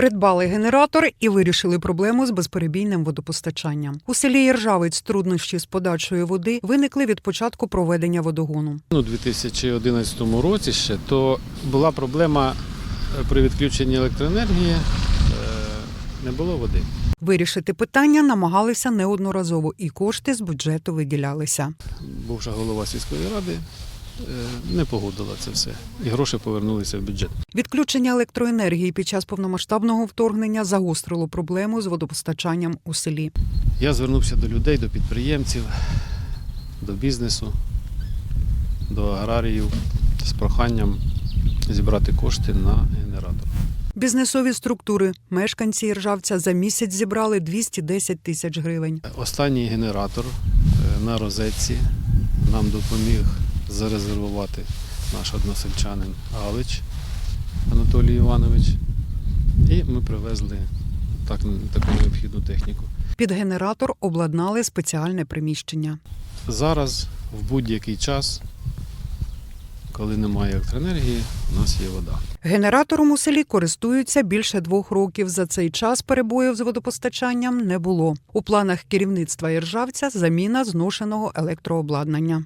Придбали генератор і вирішили проблему з безперебійним водопостачанням. У селі Іржавець труднощі з подачею води виникли від початку проведення водогону. У 2011 році ще то була проблема е, при відключенні електроенергії, е, не було води. Вирішити питання намагалися неодноразово, і кошти з бюджету виділялися. Бувша голова сільської ради не погодила це все. І гроші повернулися в бюджет. Відключення електроенергії під час повномасштабного вторгнення загострило проблему з водопостачанням у селі. Я звернувся до людей, до підприємців, до бізнесу, до аграріїв з проханням зібрати кошти на генератор. Бізнесові структури мешканці Іржавця за місяць зібрали 210 тисяч гривень. Останній генератор е, на розетці нам допоміг зарезервувати наш односельчанин Галич Анатолій Іванович. І ми привезли так, таку необхідну техніку. Під генератор обладнали спеціальне приміщення. Зараз, в будь-який час, коли немає електроенергії, у нас є вода. Генератором у селі користуються більше двох років. За цей час перебоїв з водопостачанням не було. У планах керівництва Іржавця заміна зношеного електрообладнання.